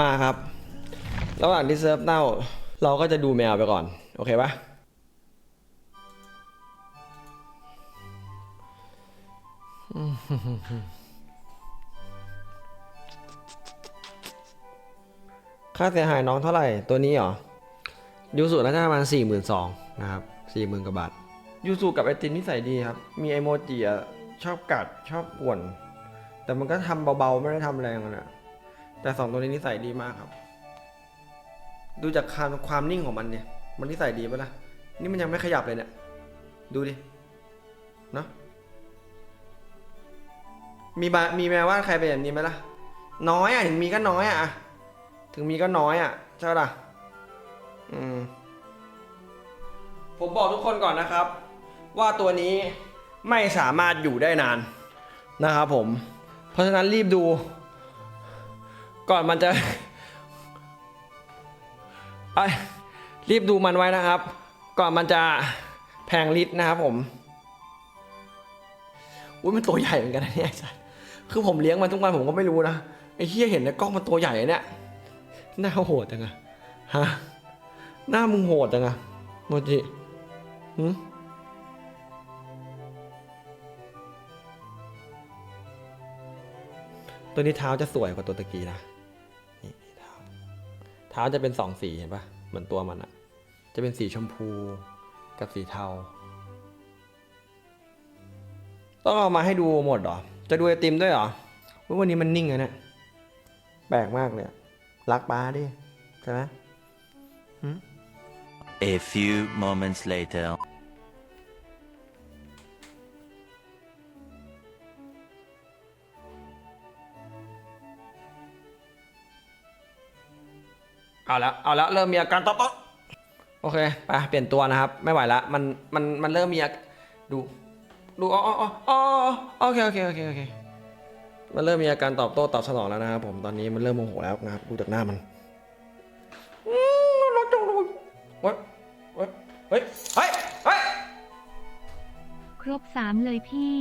มาครับ ระหว่างที่เซิร์ฟเน่า เราก็จะดูแมวไปก่อน โอเคปะค่าเสียหายน้องเท่าไหร่ตัวนี้เหรอ ยูสุน่าจะประมาณสี่หมื่นสองนะครับสี่หมื่นกว่าบาท ยูสุกับไอตินนิสัยดีครับ มีไอโมจิอะชอบกัดชอบป่วน แต่มันก็ทำเบาๆ ไม่ได้ทำแรงอะนะ แต่สองตัวนี้นิสัยดีมากครับ ดูจากความความนิ่งของมันเนี่ย มันนิสัยดีปะล่ะ นี่มันยังไม่ขยับเลยเนี่ย ดูดิ เนอะมีบามีแมวว่าใครเป็นแบบนี้ไหมล่ะ น้อยอะถึงมีก็น้อยอะ ถึงมีก็น้อยอะ ใช่ปะล่ะ อืม ผมบอกทุกคนก่อนนะครับ ว่าตัวนี้ไม่สามารถอยู่ได้นานนะครับผม เพราะฉะนั้นรีบดู ก่อนมันจะไอรีบดูมันไว้นะครับ ก่อนมันจะแพงลิตรนะครับผมอุ้ยมันตัวใหญ่เหมือนกันนะเนี่ยคือผมเลี้ยงมันทุกวันผมก็ไม่รู้นะไอ้เฮียเห็นในกล้องมันตัวใหญ่เนี่ยหน้าโหดจังอะฮะหน้ามึงโหดจังอะโมจิหืมตัวนี้เท้าจะสวยกว่าตัวตะกี้นะ เท้าจะเป็นสองสีเห็นปะเหมือนตัวมันอะจะเป็นสีชมพูกับสีเทา ต้องเอามาให้ดูหมดหรอ จะดูไอติมด้วยหรอว,วันนี้มันนิ่งอะเนี่ยแปลกมากเลยรักป้าดิ ใช่ไหม A few moments later. เอาแล้วเอาแล้วเริ่มมีอาการตอบตอบโอเคไปเปลี่ยนตัวนะครับ ไม่ไหวละมันมันมันเริ่มมีอาดูดูอ๋ออ๋ออ๋อโอเคโอเคโอเคโอเคมันเริ่มมีอาการตอบโต้ตอบสนองแล้วนะครับผมตอนนี้มันเริ่มโมโหแล้วนะครับดูจากหน้ามันอืมรักจังเลยเฮ้ยเฮ้ยเฮ้ยเฮ้ยเฮ้ยครบสามเลยพี่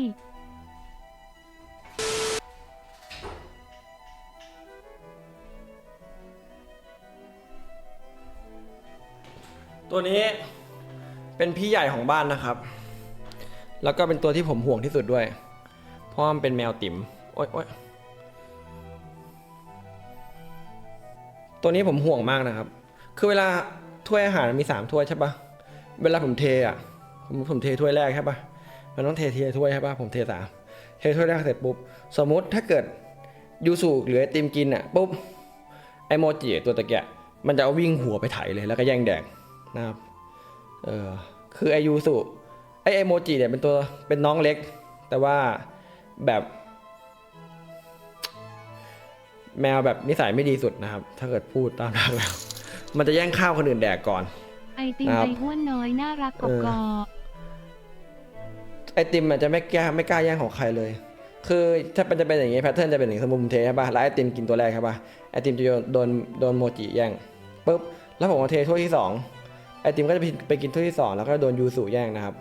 ตัวนี้เป็นพี่ใหญ่ของบ้านนะครับ แล้วก็เป็นตัวที่ผมห่วงที่สุดด้วย เพราะมันเป็นแมวติ๋มโอ๊ยโอ๊ยตัวนี้ผมห่วงมากนะครับ คือเวลาถ้วยอาหารมีสามถ้วยใช่ปะเวลาผมเทอะ ผมผมเทถ้วยแรกใช่ปะมันต้องเทเทถ้วยใช่ปะผมเทสามเทถ้วยแรกเสร็จปุ๊บ สมมุติถ้าเกิดยูสุหรือไอติมกินอะปุ๊บ ไอโมจิตัวตะเกียะมันจะเอาวิ่งหัวไปไถเลยแล้วก็แย่งแดก นะครับ เออคือไอยูสุไอไอโมจิเนี่ยเป็นตัวเป็นน้องเล็ก แต่ว่าแบบแมวแบบนิสัยไม่ดีสุดนะครับ ถ้าเกิดพูดตามทางแล้ว มันจะแย่งข้าวคนอื่นแดกก่อน ไอติมครับไออ้วนน้อยน่ารักกเออกอไอติมมันจะไม่กล้าไม่กล้าแย่งของใครเลย คือถ้าเป็นจะเป็นอย่างงี้แพทเทิร์นจะเป็นอย่างนี้สมมติผมเทใช่ป่ะ แล้วไอติมกินตัวแรกใช่ป่ะ ไอติมจะโดนโดนโดนโมจิแย่งปุ๊บ แล้วผมก็เทถ้วยที่สอง ไอติมก็จะไปไปกินถ้วยที่สองแล้วก็โดนยูสุแย่งนะครับ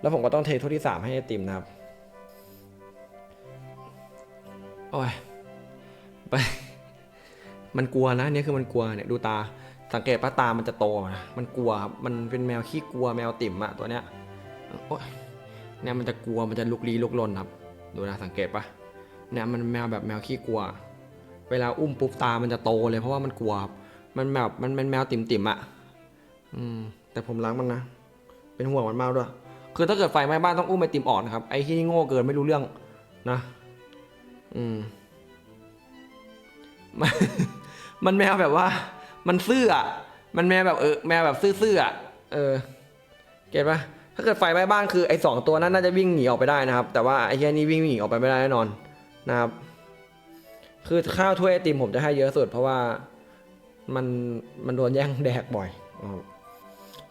แล้วผมก็ต้องเทถ้วยที่สามให้ไอติมนะครับ โอ้ย ไป มันกลัวนะเนี่ยคือมันกลัวเนี่ยดูตา สังเกตป้าตามันจะโตนะ มันกลัวครับ มันเป็นแมวขี้กลัวแมวติ่มอะตัวเนี้ย โอ้ย เนี่ยมันจะกลัวมันจะลุกลี้ลุกลนครับ ดูนะสังเกตปะเนี่ยมันแมวแบบแมวขี้กลัว เวลาอุ้มปุ๊บตามันจะโตเลยเพราะว่ามันกลัวครับ มันแบบมันเป็นแมวติ่มติ่มอะ อืม แต่ผมรักมันนะ เป็นห่วงมันมากด้วย คือถ้าเกิดไฟไหม้บ้านต้องอุ้มไอติมออกนะครับ ไอ้ที่โง่เกินไม่รู้เรื่องนะ อืม มันแมวแบบว่า มันซื่ออะมันแมวแบบเออ แมวแบบซื่อๆอะเออ เก็ตปะถ้าเกิดไฟไหม้บ้านคือไอ้สองตัวนั้นน่าจะวิ่งหนีออกไปได้นะครับ แต่ว่าไอ้แค่นี้วิ่งหนีออกไปไม่ได้แน่นอนนะครับ คือข้าวถ้วยไอติมผมจะให้เยอะสุดเพราะว่ามันมันโดนแย่งแดกบ่อย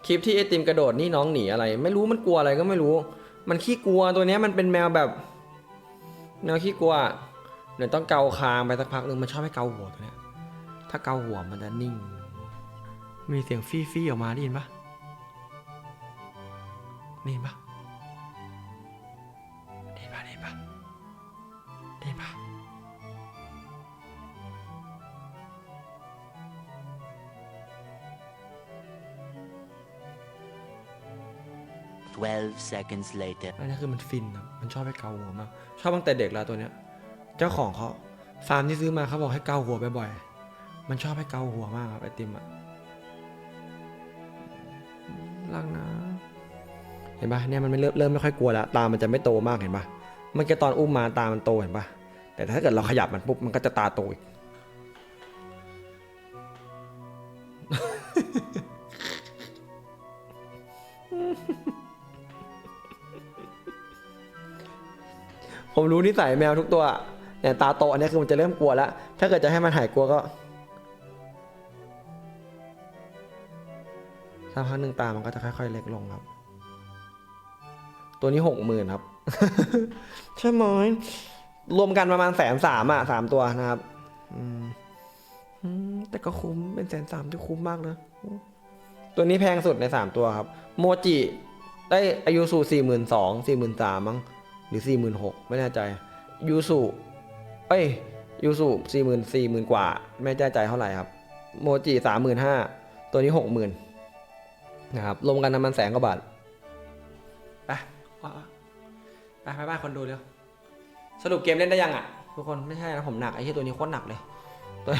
คลิปที่ไอติมกระโดดนี่น้องหนีอะไร ไม่รู้มันกลัวอะไรก็ไม่รู้ มันขี้กลัวตัวเนี้ยมันเป็นแมวแบบ แมวขี้กลัวเดี๋ยวต้องเกาคางไปสักพักหนึ่งมันชอบให้เกาหัวตัวเนี้ยถ้าเกาหัวมันจะนิ่ง มีเสียงฟี่ฟี่ๆออกมาได้ยินปะนี่ปะ 12 seconds later. อันนี้คือมันฟินอะมันชอบให้เกาหัวมาก ชอบตั้งแต่เด็กแล้วตัวเนี้ย เจ้าของเขาฟาร์มที่ซื้อมาเขาบอกให้เกาหัวบ่อยๆ มันชอบให้เกาหัวมากครับไอติมอะรักนะ เห็นปะเนี่ยมันไม่เริ่มเริ่มไม่ค่อยกลัวแล้วตา มันจะไม่โตมากเห็นปะเมื่อกี้ตอนอุ้มมาตา มันโตเห็นปะแต่ถ้าเกิดเราขยับมันปุ๊บมันก็จะตาโตอีก ผมรู้นิสัยแมวทุกตัวเนี่ยตาโตอันนี้คือมันจะเริ่มกลัวแล้ว ถ้าเกิดจะให้มันหายกลัวก็สักพักหนึ่งตามันก็จะค่อยๆเล็กลงครับ ตัวนี้หกหมื่นครับ ใช่ไหมรวมกันประมาณแสนสามอะสามตัวนะครับ อืมแต่ก็คุ้มเป็นแสนสามที่คุ้มมากเลยตัวนี้แพงสุดในสามตัวครับ โมจิได้อายุสูสี่หมื่นสองสี่หมื่นสามมั้ง รือสี่หมื่นหกไม่แน่ใจยูสุเอ้ยยูสุสี่หมื่นสี่หมื่นกว่า ไม่แน่ใจเท่าไหร่ครับ โมจิสามหมื่นห้าตัวนี้หกหมื่นนะครับรวมกันน้ำมันแสนกว่าบาทไปว่าไปไปบ้านคนดูเร็วสรุปเกมเล่นได้ยังอะ ทุกคนไม่ใช่นะผมหนักไอ้ที่ตัวนี้โคตรหนักเลย ตัว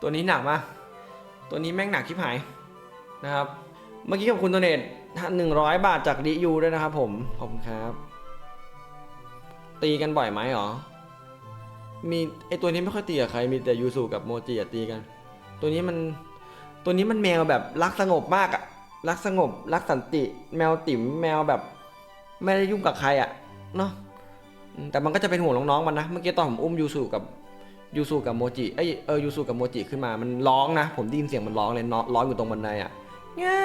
ตัวนี้หนักมากตัวนี้แม่งหนักชิบหายนะครับ เมื่อกี้ขอบคุณตัวเนต หนึ่งร้อยบาทจากดิยูด้วยนะครับผมขอบคุณครับ ตีกันบ่อยไหมหรอ มีไอตัวนี้ไม่ค่อยตีกับใคร มีแต่ยูสุกับโมจิตีกัน ตัวนี้มันตัวนี้มันแมวแบบรักสงบมากอะรักสงบ รักสันติ แมวติ๋มแมวแบบ ไม่ได้ยุ่งกับใครอะเนาะแต่มันก็จะเป็นห่วงน้องๆมันนะเมื่อกี้ตอนผมอุ้มยูสุกับยูสุกับโมจิเอ้ยเออยูสุกับโมจิขึ้นมามันร้องนะ ผมได้ยินเสียงมันร้องเลยเนาะร้องอยู่ตรงบันไดอะ แง่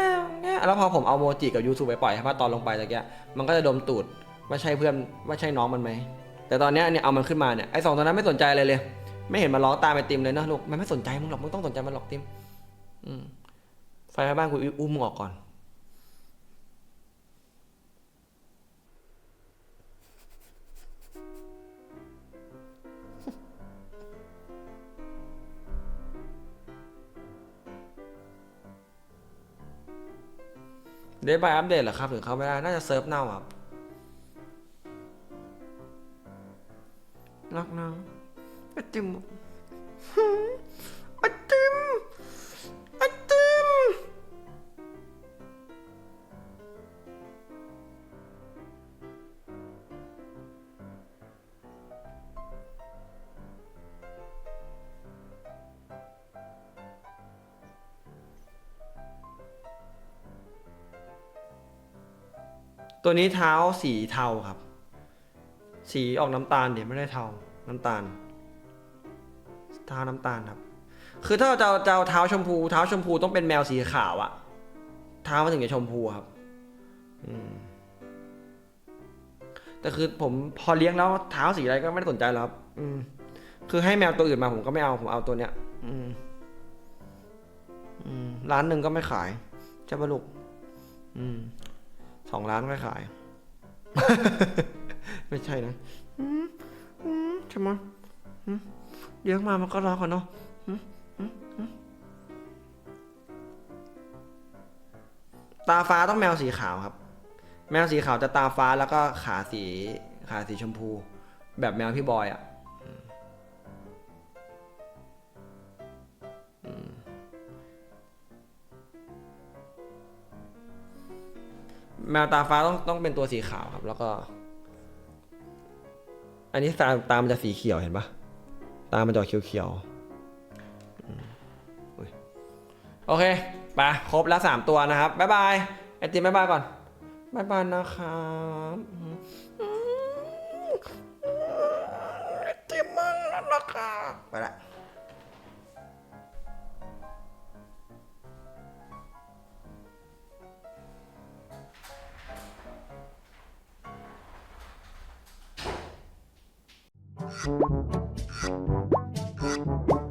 แง่แล้วพอผมเอาโมจิกับยูซูไปปล่อยใช่ปะตอนลงไปตะเกียมันก็จะดมตูดว่าใช่เพื่อนว่าใช่น้องมันไหมแต่ตอนเนี้ยเนี่ยเอามันขึ้นมาเนี่ยไอ้สองตัวนั้นไม่สนใจเลยเลย ไม่เห็นมันร้องตามไอติมเลยเนะลูกมันไม่สนใจมึงหรอกมึงต้องสนใจมันหรอกติมอืมไฟไปบ้านกูอุ้มมึงออกก่อน ดย์บายอัปเดตเหรอครับ ถึงเข้าไม่ได้ น่าจะเซิร์ฟเน่าครับรักนะไอติม ตัวนี้เท้าสีเทาครับ สีออกน้ำตาลเดี๋ยวไม่ได้เทา น้ำตาล เท้าน้ำตาลครับ คือถ้าเราจะเอาจะเอาเท้าชมพู เท้าชมพูต้องเป็นแมวสีขาวอะเท้ามันถึงจะชมพูครับ อืมแต่คือผมพอเลี้ยงแล้วเท้าสีอะไรก็ไม่ได้สนใจแล้วครับ อืม คือให้แมวตัวอื่นมาผมก็ไม่เอาผมเอาตัวเนี้ย อืม อืม ร้านหนึ่งก็ไม่ขายใช่ปะลูกอืม สองล้านไม่ขาย ไม่ใช่นะอืมใช่ไหมเลี้ยงมามันก็รักกันเนาะตาฟ้าต้องแมวสีขาวครับ แมวสีขาวจะตาฟ้าแล้วก็ขาสีขาสีชมพู แบบแมวพี่บอยอะ่ะ แมวตาฟ้าต้องต้องเป็นตัวสีขาวครับ แล้วก็ อันนี้ตาตามันจะสีเขียวเห็นปะตามันจะเขียวๆอืมอุ๊ยโอเคไปครบแล้วสามตัวนะครับบ๊ายบายไอติมบ๊ายบายก่อนบ๊ายบายนะครับไอติมมั่งนะครับไปละ フフ